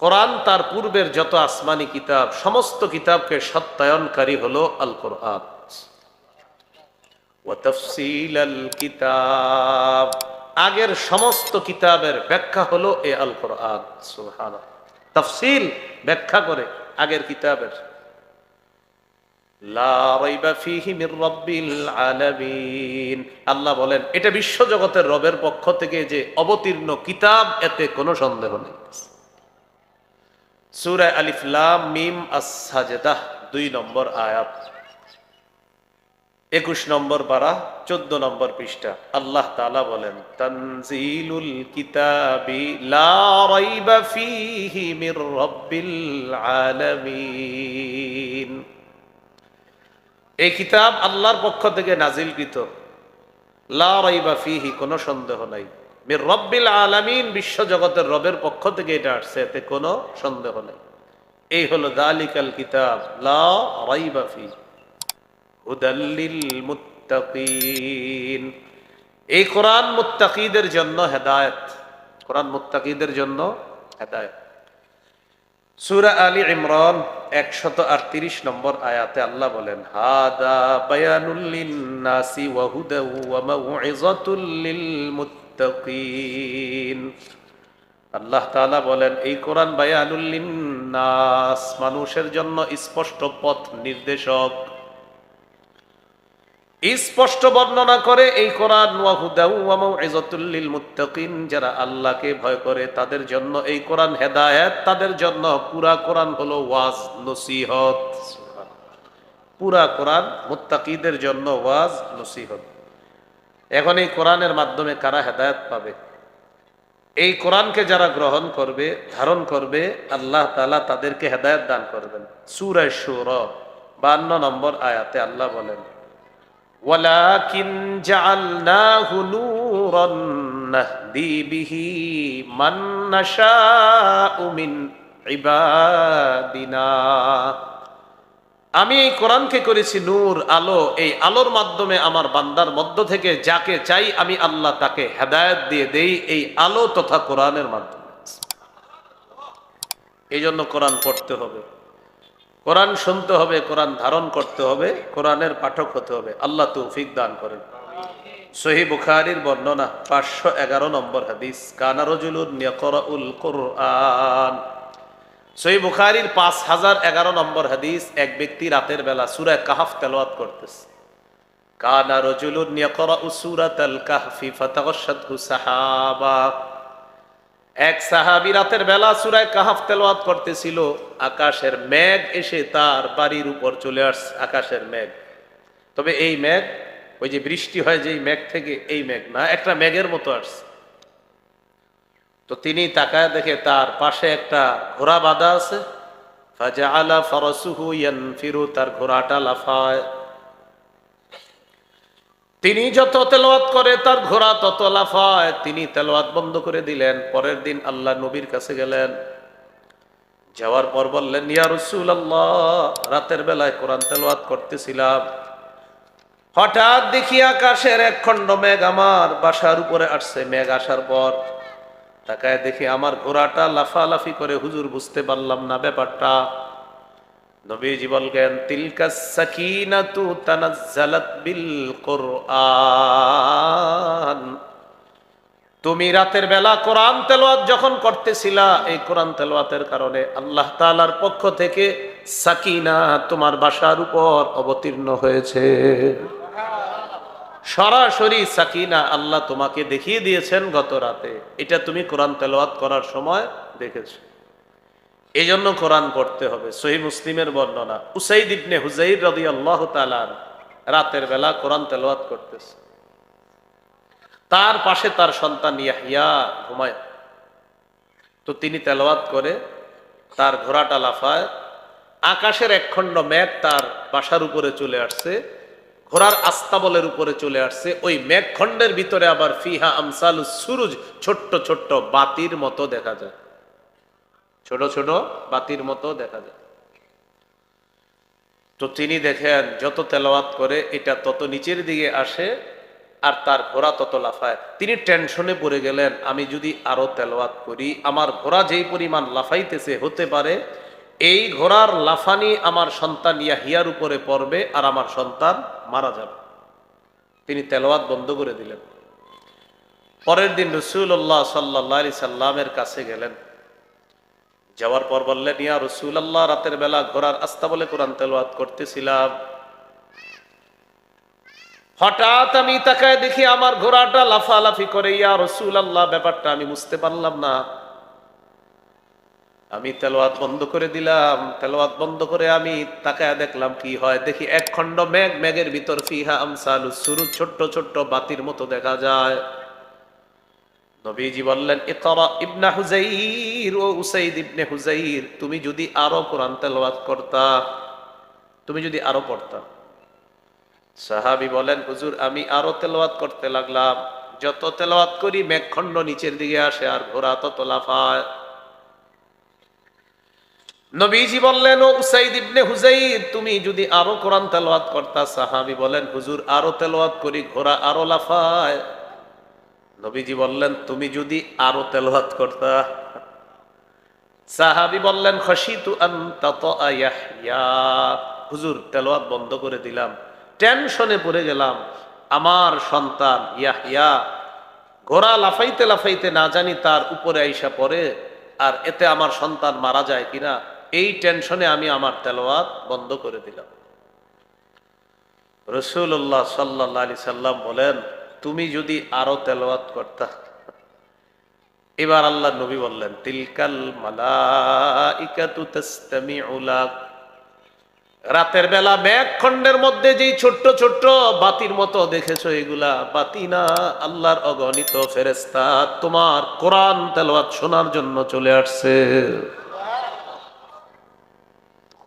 কোরআন তার পূর্বের যত আসমানি কিতাব, সমস্ত কিতাবকে সত্যায়নকারী হলো আল কোরআন আগের সমস্ত কিতাবের ব্যাখ্যা হলো এ আল কোরআন তফসিল ব্যাখ্যা করে আগের কিতাবের। আল্লাহ বলেন, এটা বিশ্বজগতের রবের পক্ষ থেকে যে অবতীর্ণ কিতাব, এতে কোনো সন্দেহ নেই। সূরা আলিফ লাম মিম আস-সাজদাহ দুই নম্বর আয়াত। একুশ নম্বর পারা, চোদ্দ নম্বর পৃষ্ঠা। আল্লাহ তালা বলেন, তানজিলুল কিতাবি লা রাইবা মির এই কিতাব আল্লাহর পক্ষ থেকে নাজিলকৃত। লা রাইবা কোনো সন্দেহ নাই। রব্বিল আলামিন বিশ্ব জগতের রবের পক্ষ থেকে এটা আসছে, এতে কোনো সন্দেহ নেই। এই হলো দালিকাল কিতাব, লা হুদাল্লিল মুত্তাকিন। এই কোরআন মুত্তাকিদের জন্য হেদায়েত। কোরআন মুত্তাকিদের জন্য হেদায়েত। সূরা আলী ইমরান একশত আটত্রিশ নম্বর আয়াতে আল্লাহ বলেন, হাদা বায়ানুল লিন্নাসি ওয়া হুদা ওয়া মাউইযাতুল লিল মুত্তাকিন আল্লাহ তাআলা বলেন, এই কোরআন বায়ানুল লিন্নাস, মানুষের জন্য স্পষ্ট পথ নির্দেশক। স্পষ্ট বর্ণনা করে এই কোরআন ওয়াহুদাউল মুত্তাকিন, যারা আল্লাহকে ভয় করে, তাদের জন্য এই কোরআন হেদায়েত, তাদের জন্য পুরা কোরআন হলো ওয়াজ, নসিহত। পুরা কোরআন মুত্তাকিদের জন্য ওয়াজ, নসিহত। এখন এই কোরআনের মাধ্যমে কারা হেদায়েত পাবে এই কোরআনকে যারা গ্রহণ করবে ধারণ করবে আল্লাহ তালা তাদেরকে হেদায়েত দান করবেন সুরায় সুর বান্ন নম্বর আয়াতে আল্লাহ বলেন ولكن جعلناه نورا نهدي به من نشاء من عبادنا আমি এই কোরআনকে করেছি নূর, আলো। এই আলোর মাধ্যমে আমার বান্দার মধ্য থেকে যাকে চাই আমি আল্লাহ তাকে হেদায়ত দিয়ে দেই এই আলো তথা কোরআনের মাধ্যমে। এই জন্য কোরআন পড়তে হবে। কোরআন শুনতে হবে, কোরআন ধারণ করতে হবে, কোরআনের পাঠক হতে হবে। আল্লাহ তৌফিক দান করেন। সহি বুখারির বর্ণনা, পাঁচশো এগারো নম্বর হাদিস নিয়করাউল কোরআন। সহি বুখারির পাঁচ হাজার এগারো নম্বর হাদিস, এক ব্যক্তি রাতের বেলা সুরায় কাহাফ তেলাওয়াত করতেছে। কানা রজুলুন ইয়াকরাউ সূরাতাল কাহফি ফাতাগাশাতহু সাহাবা। এক সাহাবি রাতের বেলা সুরায় কাহাফ তেলাওয়াত করতেছিল, আকাশের মেঘ এসে তার বাড়ির উপর চলে আসছে, আকাশের মেঘ। তবে এই মেঘ, ওই যে বৃষ্টি হয় যেই মেঘ থেকে, এই মেঘ না, একটা মেঘের মতো আসছে। তো তিনি তাকায় দেখে তার পাশে একটা ঘোড়া বাঁধা আছে। ফাজআলা ফারাসুহু ইয়ানফিরু, তার ঘোড়াটা লাফায়। তিনি যত তেলাওয়াত করে, তার ঘোড়া তত লাফায়। তিনি তেলাওয়াত বন্ধ করে দিলেন। পরের দিন আল্লাহ নবীর কাছে গেলেন। যাওয়ার পর বললেন, ইয়া রসুল আল্লাহ রাতের বেলায় কোরআন তেলাওয়াত করতেছিলাম। হঠাৎ দেখি আকাশের এক খণ্ড মেঘ আমার বাসার উপরে আসছে। মেঘ আসার পর তাকায় দেখি আমার ঘোড়াটা লাফালাফি করে হুজুর বুঝতে পারলাম না ব্যাপারটা। নবীজি বললেন, তিলকা সাকিনাতু তানাজ্জালাত বিল কোরআন। তুমি রাতের বেলা কোরআন তেলাওয়াত যখন করতেছিলা, এই কোরআন তেলাওয়াতের কারণে আল্লাহ তাআলার পক্ষ থেকে সাকিনা তোমার বাসার উপর অবতীর্ণ হয়েছে। সরাসরি সাকিনা আল্লাহ তোমাকে দেখিয়ে দিয়েছেন গত রাতে। এটা তুমি কোরআন তেলাওয়াত করার সময় দেখেছ। এই জন্য কোরআন পড়তে হবে, সহি মুসলিমের বর্ণনা। উসাইদ ইবনে হুজাইর রদি আল্লাহ তালার রাতের বেলা কোরআন তেলাওয়াত করতেছে। তার পাশে তার সন্তান ইয়াহিয়া ঘুমায়। তো তিনি তেলাওয়াত করে তার ঘোড়াটা লাফায়। আকাশের একখণ্ড মেঘ তার বাসার উপরে চলে আসছে। ঘোড়ার আস্তাবলের উপরে চলে আসছে। ওই মেঘখণ্ডের ভিতরে আবার ফিহা আমসালু সুরুজ ছোট্ট ছোট্ট বাতির মতো দেখা যায়। ছোট ছোট বাতির মতো দেখা যায়। তো তিনি দেখেন, যত তেলাওয়াত করে এটা তত নিচের দিকে আসে আর তার ঘোড়া তত লাফায়। তিনি টেনশনে পড়ে গেলেন, আমি যদি আরও তেলাওয়াত করি, আমার ঘোড়া যেই পরিমাণ লাফাইতেছে হতে পারে এই ঘোড়ার লাফানি আমার সন্তান ইয়াহিয়ার উপরে পড়বে আর আমার সন্তান মারা যাবে। তিনি তেলাওয়াত বন্ধ করে দিলেন। পরের দিন রসুল্লাহ সাল্লাহ সাল্লামের কাছে গেলেন। যাওয়ার পর বললেন, ইয়া রসুল আল্লাহ রাতের বেলা ঘোড়ার আস্তা বলে কোরআন তেলাওয়াত করতেছিলাম। হঠাৎ আমি তাকায় দেখি আমার ঘোড়াটা লাফালাফি করে, ইয়া রসুল আল্লাহ ব্যাপারটা আমি বুঝতে পারলাম না। আমি তেলোয়াত বন্ধ করে দিলাম তেলোয়াত বন্ধ করে আমি তাকায় দেখলাম কি হয়। দেখি এক খণ্ড মেঘ, মেঘের ভিতর ফিহা আমসালু সুরু, ছোট্ট ছোট্ট বাতির মতো দেখা যায়। নবীজি বললেন, ইকরা ইবনা হুজাইর ও উসাইদ ইবনে হুজাইর তুমি যদি আরও কোরআন তেলাওয়াত করতা, তুমি যদি আরও পড়তা। সাহাবি বলেন, হুজুর, আমি আরও তেলাওয়াত করতে লাগলাম। যত তেলাওয়াত করি, মেঘখণ্ড নিচের দিকে আসে আর ঘোড়া তত লাফায়। নবীজি বললেন, ও উসাইদ ইবনে হুজাইর তুমি যদি আরও কোরআন তেলাওয়াত করতা, সাহাবি বলেন, হুজুর, আরও তেলাওয়াত করি, ঘোড়া আরও লাফায়। নবীজি বললেন, তুমি যদি আরও তেলাওয়াত করতা। সাহাবি বললেন খসিতু আন্তা ইয়াহইয়া। হুজুর, তেলাওয়াত বন্ধ করে দিলাম। টেনশনে পড়ে গেলাম। আমার সন্তান ইয়াহিয়া ঘোড়া লাফাইতে লাফাইতে না জানি তার উপরে আইসা পড়ে, আর এতে আমার সন্তান মারা যায় কিনা। এই টেনশনে আমি আমার তেলোয়াত বন্ধ করে দিলাম। রসুল্লাহ সাল্লাহ আলি সাল্লাম বলেন, তুমি যদি আরও তেলোয়াত করতা। এবার আল্লাহ নবী বললেন, তিলকাল তাসতামিউ রাতের বেলা মেঘ খণ্ডের মধ্যে যেই ছোট্ট ছোট্ট বাতির মতো দেখেছ এগুলা, বাতি না আল্লাহর অগণিত ফেরেস্তা তোমার কোরআন তেলাওয়াত শোনার জন্য চলে আসছে।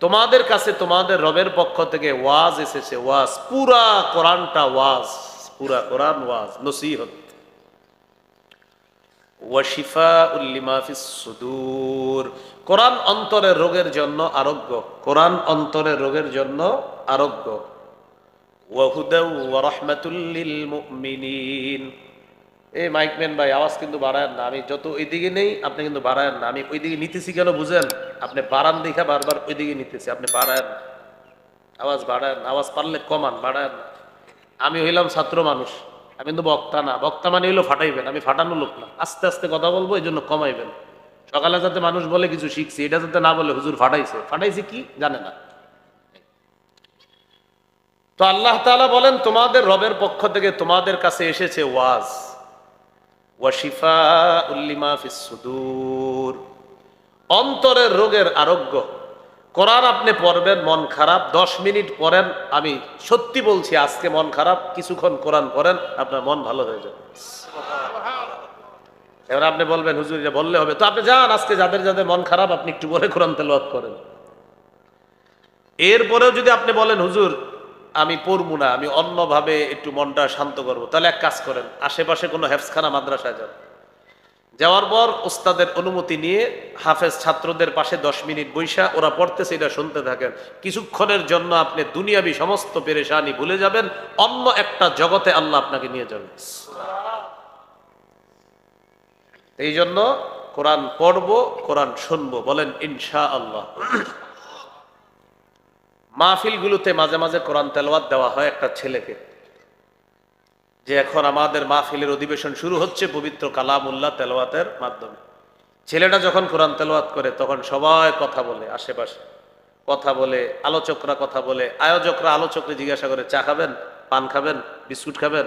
তোমাদের কাছে তোমাদের রবের পক্ষ থেকে ওয়াজ এসেছে, ওয়াজ, পুরা কোরআনটা ওয়াজ, পুরা কোরআন ওয়াজ, নসিহত। ওয়াশিফা উল্লিমা ফিস সুদূর। কোরআন অন্তরের রোগের জন্য আরোগ্য, কোরআন অন্তরের রোগের জন্য আরোগ্য। ওয়াহুদা ওয়া রাহমাতুল্লিল মুমিনিন। এই মাইকম্যান ভাই, আওয়াজ কিন্তু বাড়ায়েন না। আমি যত ওইদিকে নেই, আপনি কিন্তু বাড়ায়েন না। আমি ওইদিকে নিতেছি কেন বুঝেন? আপনি বাড়ান দেখা বারবার ওইদিকে নিতেছি, আপনি বাড়ায়েন না। আওয়াজ বাড়ায়েন না, আওয়াজ পারলে কমান, বাড়ায়েন না। আমি হইলাম ছাত্র মানুষ। আমি কিন্তু বক্তা না। বক্তা মানে হইল ফাটাইবেন। আমি ফাটানো লোক না। আস্তে আস্তে কথা বলব এই জন্য কমাইবেন। সকালে যাতে মানুষ বলে কিছু শিখছি, এটা যাতে না বলে হুজুর ফাটাইছে। ফাটাইছে কি? জানে না। তো আল্লাহ তাআলা বলেন, তোমাদের রবের পক্ষ থেকে তোমাদের কাছে এসেছে ওয়াজ। ওয়াশিফা উল্লিমা ফিস সুদূর। অন্তরের রোগের আরোগ্য। কোরআন আপনি পড়বেন, মন খারাপ, দশ মিনিট পড়েন, আমি সত্যি বলছি, আজকে মন খারাপ, কিছুক্ষণ কোরআন পড়েন, আপনার মন ভালো হয়ে যাবে। এবার আপনি বলবেন, হুজুর, এটা বললে হবে। তো আপনি যান, আজকে যাদের যাদের মন খারাপ, আপনি একটু বলে কোরআন তেলাওয়াত করেন। এরপরেও যদি আপনি বলেন, হুজুর আমি পড়ব না, আমি অন্যভাবে একটু মনটা শান্ত করব। তাহলে এক কাজ করেন, আশেপাশে কোনো হেফসখানা মাদ্রাসায় যান। যাওয়ার পর ওস্তাদের অনুমতি নিয়ে হাফেজ ছাত্রদের পাশে দশ মিনিট বৈশা, ওরা পড়তেছে, এটা শুনতে থাকেন। কিছুক্ষণের জন্য আপনি দুনিয়াবি সমস্ত পেরেশানি ভুলে যাবেন, অন্য একটা জগতে আল্লাহ আপনাকে নিয়ে যাবেন এই জন্য কোরআন পড়ব, কোরআন শুনব, বলেন ইনশা আল্লাহ মাহফিলগুলোতে মাঝে মাঝে কোরআন তেলাওয়াত দেওয়া হয় একটা ছেলেকে। যে এখন আমাদের মাহফিলের অধিবেশন শুরু হচ্ছে পবিত্র কালামুল্লাহ তেলাওয়াতের মাধ্যমে। ছেলেটা যখন কোরআন তেলাওয়াত করে, তখন সবাই কথা বলে আশেপাশে। কথা বলে, আলোচকরা কথা বলে, আয়োজকরা, আলোচকরা জিজ্ঞাসা করে, চা খাবেন? পান খাবেন? বিস্কুট খাবেন?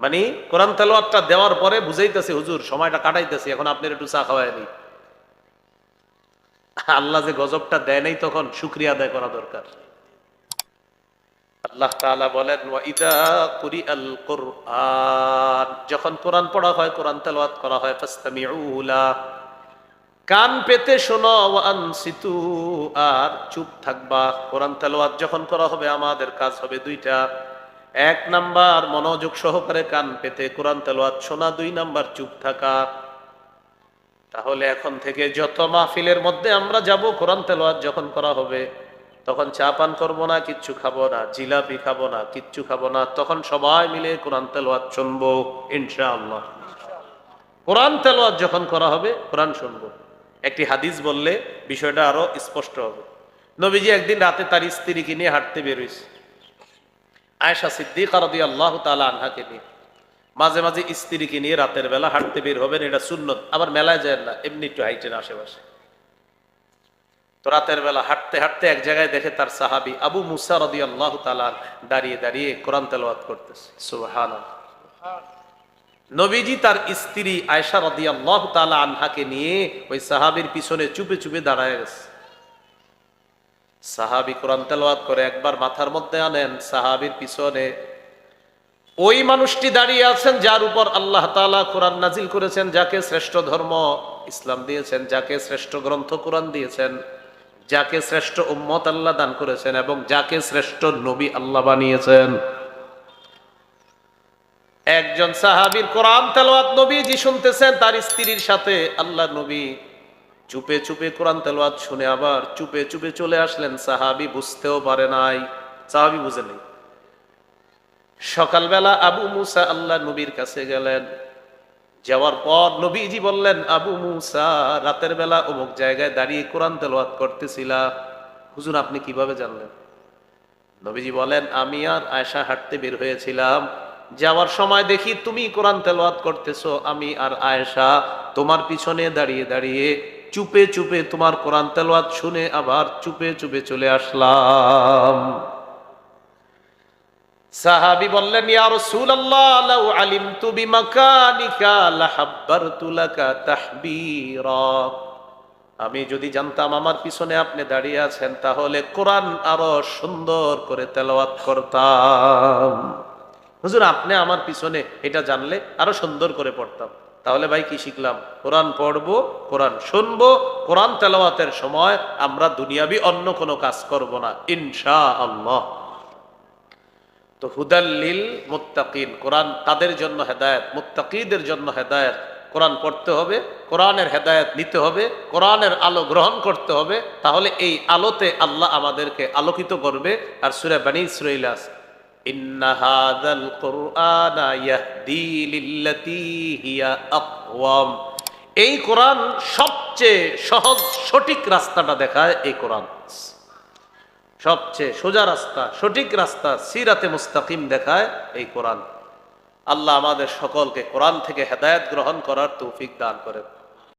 মানে কোরআন তেলোয়াতটা দেওয়ার পরে বুঝাইতেছে, হুজুর, সময়টা কাটাইতেছি, এখন আপনার একটু চা খাওয়ায়নি আল্লাহ যে গজবটা দেয় নাই তখন শুক্রিয়া আদায় করা দরকার। আল্লাহ তাআলা বলেন যখন কোরআন পড়া হয়, কোরআন তেলাওয়াত করা হয় ফাসতামিউ লা। কান পেতে শোনো, ওয়া আনসিতু। আর চুপ থাকবা। কোরআন তেলাওয়াত যখন করা হবে, আমাদের কাজ হবে দুইটা। এক নাম্বার, মনোযোগ সহকারে কান পেতে, কোরআন তেলাওয়াত শোনা। দুই নাম্বার, চুপ থাকা। তাহলে এখন থেকে যত মাহফিলের মধ্যে আমরা যাব, কোরআন তেলাওয়াত যখন করা হবে তখন চা পান করব না, কিচ্ছু খাব না, জিলাপি খাব না, কিচ্ছু খাব না। তখন সবাই মিলে কোরআন তেলাওয়াত শুনব, ইনশাআল্লাহ। কোরআন তেলাওয়াত যখন করা হবে, কোরআন শুনব। একটি হাদিস বললে বিষয়টা আরও স্পষ্ট হবে। নবীজি একদিন রাতে তার স্ত্রীকে নিয়ে হাঁটতে বেরোইছে আয়েশা সিদ্দিক রদি আল্লাহ তালা আনহাকে নিয়ে। মাঝে মাঝে স্ত্রীকে নিয়ে রাতের বেলা হাঁটতে বের হবেন, এটা সুন্নত। আবার মেলায় যায় না, এমনি একটু হাইটেন আশেপাশে। তো রাতের বেলা হাঁটতে হাঁটতে এক জায়গায় দেখে তার সাহাবি আবু মুসা রদি আল্লাহ দাঁড়িয়ে দাঁড়িয়ে কোরআন তেলাওয়াত করতেছে। সুবহান নবীজি তার স্ত্রী আয়সা রদি আল্লাহ তালা আনহাকে নিয়ে ওই সাহাবির পিছনে চুপে চুপে দাঁড়ায় গেছে। সাহাবি কোরআন তেলাওয়াত করে একবার মাথার মধ্যে আনেন, সাহাবির পিছনে ওই মানুষটি দাঁড়িয়ে আছেন যার উপর আল্লাহ তাআলা কোরআন নাজিল করেছেন, যাকে শ্রেষ্ঠ ধর্ম ইসলাম দিয়েছেন, যাকে শ্রেষ্ঠ গ্রন্থ কোরআন দিয়েছেন। যাকে শ্রেষ্ঠ উম্মত আল্লাহ দান করেছেন এবং যাকে শ্রেষ্ঠ নবী আল্লাহ বানিয়েছেন। একজন সাহাবীর কোরআন তেলাওয়াত নবীজি শুনতেছেন, তার স্ত্রীর সাথে আল্লাহ নবী চুপে চুপে কোরআন তেলাওয়াত শুনে আবার চুপে চুপে চলে আসলেন। সাহাবী বুঝতেও পারে নাই, সাহাবী বুঝে নেই। সকালবেলা আবু মুসা আল্লাহ নবীর কাছে গেলেন। যাওয়ার পর নবীজি বললেন, আবু মুসা, রাতের বেলা অমুক জায়গায় দাঁড়িয়ে কোরআন তেলাওয়াত করতেছিলা হুজুর, আপনি কীভাবে জানলেন? নবীজি বলেন, আমি আর আয়সা হাঁটতে বের হয়েছিলাম। যাওয়ার সময় দেখি তুমি কোরআন তেলাওয়াত করতেছো, আমি আর আয়েশা তোমার পিছনে দাঁড়িয়ে দাঁড়িয়ে চুপে চুপে তোমার কোরআন তেলাওয়াত শুনে আবার চুপে চুপে চলে আসলাম। সাহাবি বললেন, ইয়া রাসূলুল্লাহ, লাউ আলিমতু বিমাকানিকা লাহাব্বারতু লাকা তাহবীরা। আমি যদি জানতাম আমার পিছনে আপনি দাঁড়িয়ে আছেন, তাহলে কোরআন আরও সুন্দর করে তেলাওয়াত করতাম। হুজুর, আপনি আমার পিছনে এটা জানলে আরও সুন্দর করে পড়তাম। তাহলে ভাই কি শিখলাম? কোরআন পড়ব, কোরআন শুনব, কোরআন তেলাওয়াতের সময় আমরা দুনিয়াবি অন্য কোনো কাজ করব না ইনশা আল্লাহ তো হুদাল্লিল মুত্তাকিন, কোরআন তাদের জন্য হেদায়েত, মুত্তাকিদের জন্য হেদায়েত। কোরআন পড়তে হবে, কোরআনের হেদায়ত নিতে হবে, কোরআনের আলো গ্রহণ করতে হবে, তাহলে এই আলোতে আল্লাহ আমাদেরকে আলোকিত করবে। আর সুরে বানি ইসরাইলাস এই কোরআন সবচেয়ে সহজ, সঠিক রাস্তাটা দেখায় এই কোরআন। সবচেয়ে সোজা রাস্তা, সঠিক রাস্তা সিরাতে মুস্তাকিম দেখায় এই কোরআন। আল্লাহ আমাদের সকলকে কোরআন থেকে হেদায়ত গ্রহণ করার তৌফিক দান করেন।